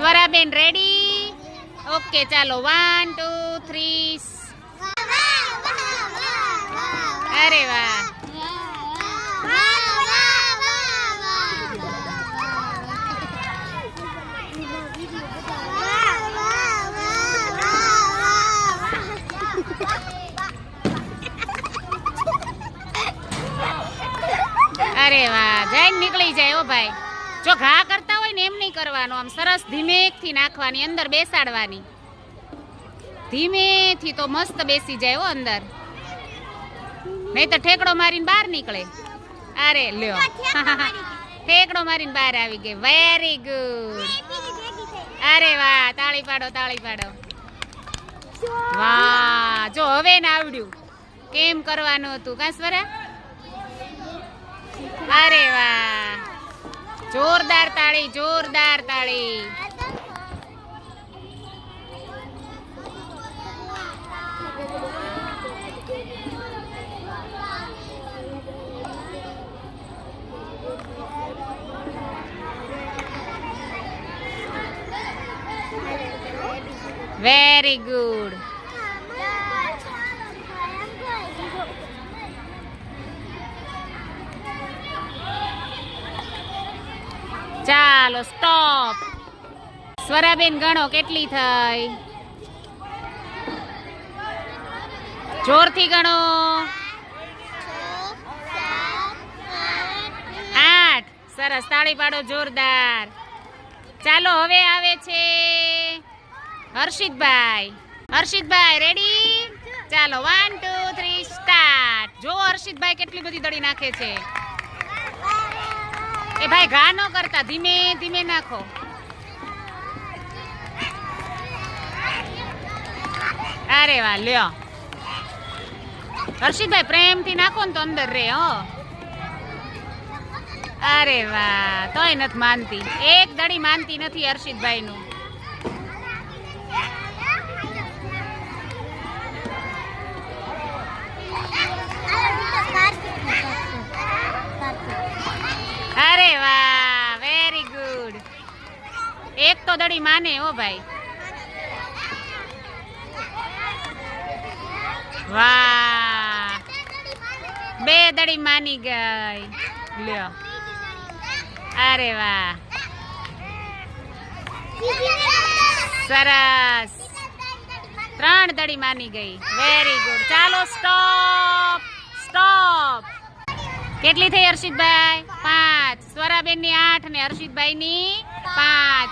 સ્વરાબેન ready okay ચાલો one two three અરે વાહ અરે વાહ જઈને નીકળી જાય ઓ ભાઈ જો ઘા કરતા હોય ને એમ નહીં કરવાનું. આમ સરસ ધીમેકથી નાખવાની અંદર બેસાડવાની. ધીમેથી તો મસ્ત બેસી જાય હો અંદર. નહીં તો ઠેકડો મારીને બહાર નીકળે. અરે લ્યો. ઠેકડો મારીને બહાર આવી ગઈ. વેરી ગુડ અરે વાહ તાળી પાડો તાળી પાડો. વાહ જો હવે ને આવડ્યું. કેમ કરવાનું હતું? કાંસવરા અરે વાહ. જોરદાર તાળી જોરદાર તાળી વેરી ગુડ ચાલો સ્ટોપ સ્વરાબેન, ગણો, કેટલી થઈ? જોરથી ગણો. આઠ. સરસ, તાળી પાડો, જોરદાર. ચાલો, હવે આવે છે હર્ષિતભાઈ. હર્ષિતભાઈ રેડી ચાલો વન ટુ થ્રી સ્ટાર્ટ જો હર્ષિતભાઈ, કેટલી બધી દડી નાખે છે. એ ભાઈ, ઘા ન કરતા. ધીમે ધીમે નાખો. અરે વાહ, લ્યો. હર્ષિતભાઈ, પ્રેમથી નાખો ને તો અંદર રે, હો. અરે વાહ, તોય નથી માનતી. એક દડી માનતી નથી હર્ષિતભાઈ નું અરે વાહ વેરી ગુડ એક તો દડી માને ઓ ભાઈ. બે દડી માની ગઈ. લ્યો. અરે વાહ. સરસ. ત્રણ દડી માની ગઈ. વેરી ગુડ ચાલો સ્ટોપ સ્ટોપ કેટલી થઈ હર્ષિતભાઈ? પાંચ. સ્વરાબેનની આઠ ને હર્ષિતભાઈ ની પાંચ.